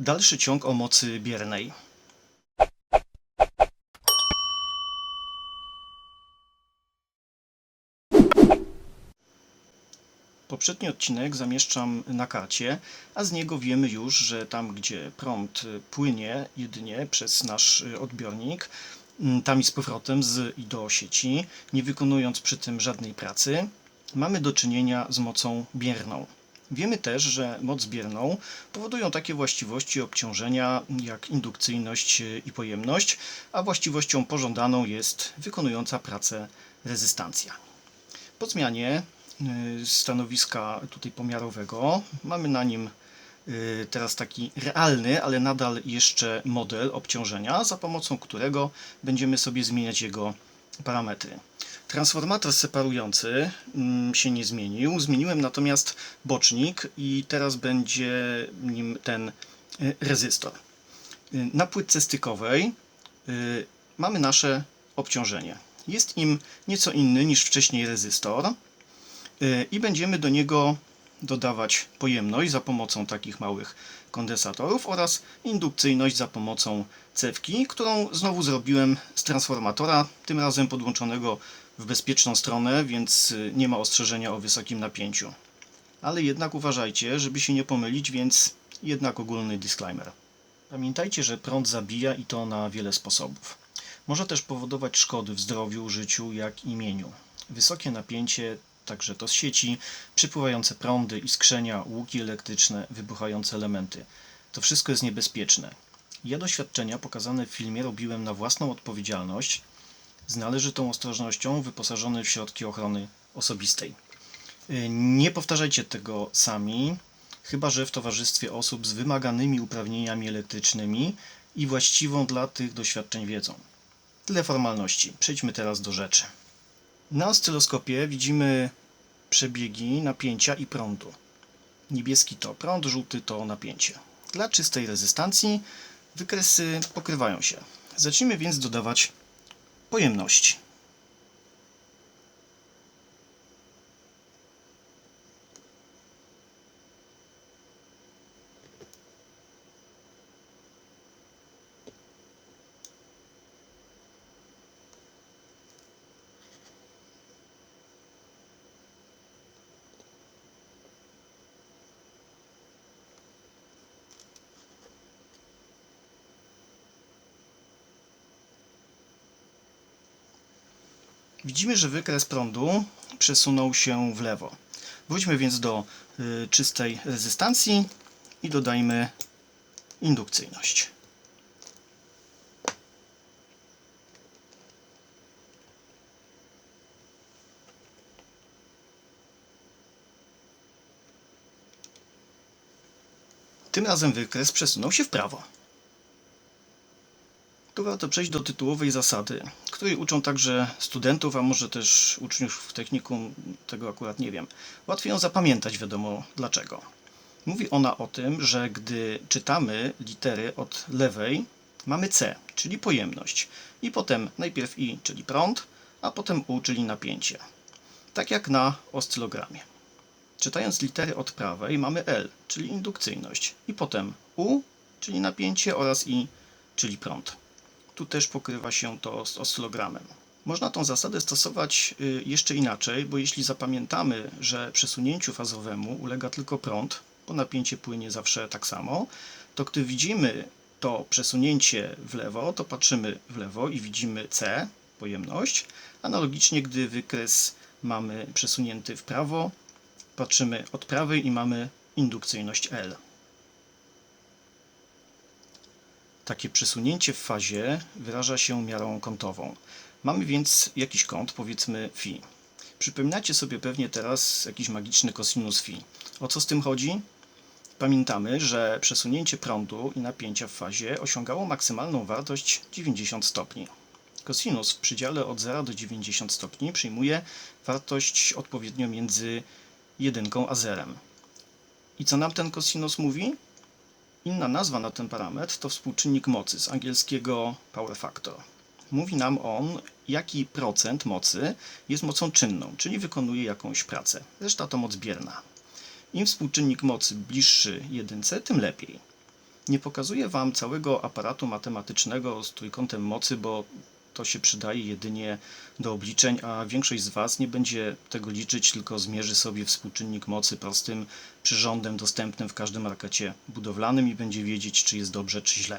Dalszy ciąg o mocy biernej. Poprzedni odcinek zamieszczam na karcie, a z niego wiemy już, że tam gdzie prąd płynie jedynie przez nasz odbiornik, tam i z powrotem z i do sieci, nie wykonując przy tym żadnej pracy, mamy do czynienia z mocą bierną. Wiemy też, że moc bierną powodują takie właściwości obciążenia jak indukcyjność i pojemność, a właściwością pożądaną jest wykonująca pracę rezystancja. Po zmianie y, stanowiska tutaj pomiarowego mamy na nim y, teraz taki realny, ale nadal jeszcze model obciążenia, za pomocą którego będziemy sobie zmieniać jego parametry. Transformator separujący mm, się nie zmienił, zmieniłem natomiast bocznik i teraz będzie nim ten y, rezystor. Y, Na płytce stykowej y, mamy nasze obciążenie. Jest im nieco inny niż wcześniej rezystor i będziemy do niego dodawać pojemność za pomocą takich małych kondensatorów oraz indukcyjność za pomocą cewki, którą znowu zrobiłem z transformatora, tym razem podłączonego w bezpieczną stronę, więc y, nie ma ostrzeżenia o wysokim napięciu. Ale jednak uważajcie, żeby się nie pomylić, więc jednak ogólny disclaimer. Pamiętajcie, że prąd zabija i to na wiele sposobów. Może też powodować szkody w zdrowiu, życiu, jak i mieniu. Wysokie napięcie, także to z sieci, przypływające prądy, iskrzenia, łuki elektryczne, wybuchające elementy. To wszystko jest niebezpieczne. Ja doświadczenia pokazane w filmie robiłem na własną odpowiedzialność, z należytą ostrożnością wyposażony w środki ochrony osobistej. Y, Nie powtarzajcie tego sami, chyba że w towarzystwie osób z wymaganymi uprawnieniami elektrycznymi i właściwą dla tych doświadczeń wiedzą. Tyle formalności. Przejdźmy teraz do rzeczy. Na oscyloskopie widzimy przebiegi napięcia i prądu. Niebieski to prąd, żółty to napięcie. Dla czystej rezystancji wykresy pokrywają się. Zacznijmy więc dodawać pojemności. Widzimy, że wykres prądu przesunął się w lewo. Wróćmy więc do y, czystej rezystancji i dodajmy indukcyjność. Tym razem wykres przesunął się w prawo. Tu warto przejść do tytułowej zasady, której uczą także studentów, a może też uczniów w technikum, tego akurat nie wiem. Łatwiej ją zapamiętać, wiadomo dlaczego. Mówi ona o tym, że gdy czytamy litery od lewej, mamy C, czyli pojemność, i potem najpierw I, czyli prąd, a potem U, czyli napięcie. Tak jak na oscylogramie. Czytając litery od prawej mamy L, czyli indukcyjność, i potem U, czyli napięcie oraz I, czyli prąd tu też pokrywa się to z oscylogramem. Można tą zasadę stosować y, jeszcze inaczej, bo jeśli zapamiętamy, że przesunięciu fazowemu ulega tylko prąd, bo napięcie płynie zawsze tak samo, to gdy widzimy to przesunięcie w lewo, to patrzymy w lewo i widzimy C, pojemność. Analogicznie, gdy wykres mamy przesunięty w prawo, patrzymy od prawej i mamy indukcyjność L. Takie przesunięcie w fazie wyraża się miarą kątową. Mamy więc jakiś kąt, powiedzmy φ. Przypominacie sobie pewnie teraz jakiś magiczny kosinus φ. O co z tym chodzi? Pamiętamy, że przesunięcie prądu i napięcia w fazie osiągało maksymalną wartość 90 stopni. Kosinus w przedziale od 0 do 90 stopni przyjmuje wartość odpowiednio między 1 a 0. I co nam ten kosinus mówi? Inna nazwa na ten parametr to współczynnik mocy z angielskiego power factor. Mówi nam on, jaki procent mocy jest mocą czynną, czyli wykonuje jakąś pracę. Reszta to moc bierna. Im współczynnik mocy bliższy jedynce, tym lepiej. Nie pokazuję Wam całego aparatu matematycznego z trójkątem mocy, bo to się przydaje jedynie do obliczeń, a większość z Was nie będzie tego liczyć, tylko zmierzy sobie współczynnik mocy prostym przyrządem dostępnym w każdym markecie budowlanym i będzie wiedzieć, czy jest dobrze, czy źle.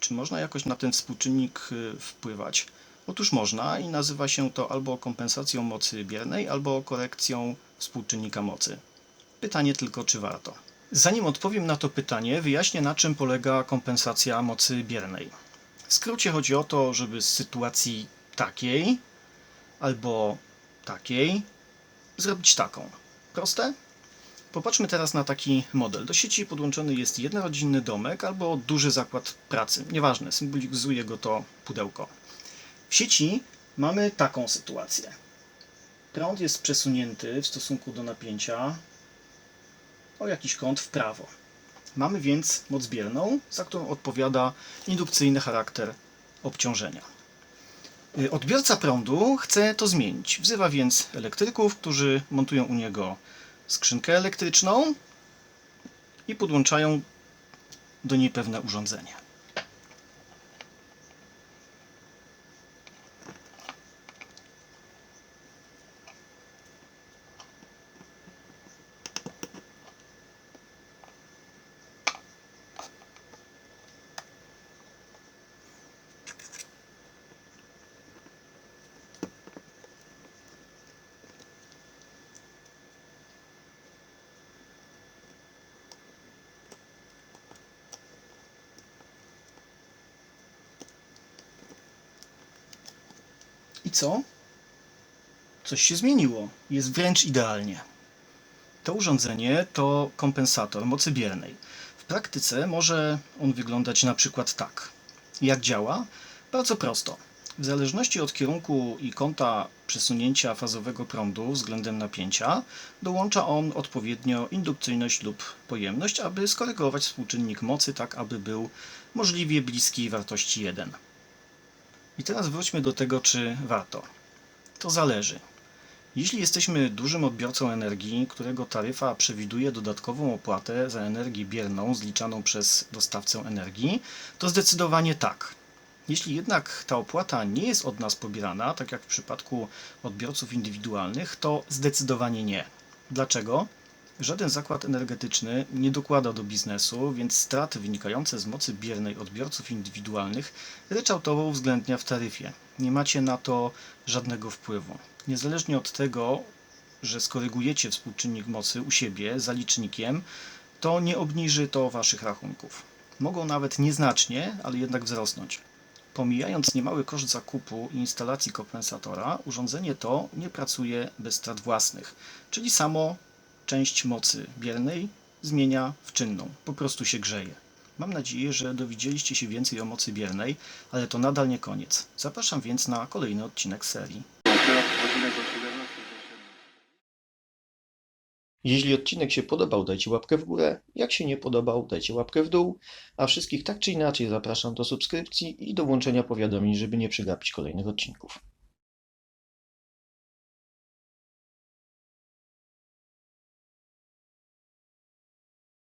Czy można jakoś na ten współczynnik y, wpływać? Otóż można i nazywa się to albo kompensacją mocy biernej, albo korekcją współczynnika mocy. Pytanie tylko, czy warto. Zanim odpowiem na to pytanie, wyjaśnię na czym polega kompensacja mocy biernej. W skrócie chodzi o to, żeby z sytuacji takiej albo takiej zrobić taką. Proste? Popatrzmy teraz na taki model. Do sieci podłączony jest jednorodzinny domek albo duży zakład pracy. Nieważne, symbolizuje go to pudełko. W sieci mamy taką sytuację. Prąd jest przesunięty w stosunku do napięcia o jakiś kąt w prawo. Mamy więc moc bierną, za którą odpowiada indukcyjny charakter obciążenia. Y, Odbiorca prądu chce to zmienić. Wzywa więc elektryków, którzy montują u niego skrzynkę elektryczną i podłączają do niej pewne urządzenie. I co? Coś się zmieniło. Jest wręcz idealnie. To urządzenie to kompensator mocy biernej. W praktyce może on wyglądać na przykład tak. Jak działa? Bardzo prosto. W zależności od kierunku i kąta przesunięcia fazowego prądu względem napięcia, dołącza on odpowiednio indukcyjność lub pojemność, aby skorygować współczynnik mocy tak, aby był możliwie bliski wartości 1. I teraz wróćmy do tego, czy warto. To zależy. Jeśli jesteśmy dużym odbiorcą energii, którego taryfa przewiduje dodatkową opłatę za energię bierną zliczaną przez dostawcę energii, to zdecydowanie tak. Jeśli jednak ta opłata nie jest od nas pobierana, tak jak w przypadku odbiorców indywidualnych, to zdecydowanie nie. Dlaczego? Żaden zakład energetyczny nie dokłada do biznesu, więc straty wynikające z mocy biernej odbiorców indywidualnych ryczałtowo uwzględnia w taryfie. Nie macie na to żadnego wpływu. Niezależnie od tego, że skorygujecie współczynnik mocy u siebie zalicznikiem, to nie obniży to waszych rachunków. Mogą nawet nieznacznie, ale jednak wzrosnąć. Pomijając niemały koszt zakupu i instalacji kompensatora, urządzenie to nie pracuje bez strat własnych, czyli samo część mocy biernej zmienia w czynną, po prostu się grzeje. Mam nadzieję, że dowiedzieliście się więcej o mocy biernej, ale to nadal nie koniec. Zapraszam więc na kolejny odcinek serii. Jeśli odcinek się podobał, dajcie łapkę w górę. Jak się nie podobał, dajcie łapkę w dół. A wszystkich tak czy inaczej zapraszam do subskrypcji i do włączenia powiadomień, żeby nie przegapić kolejnych odcinków.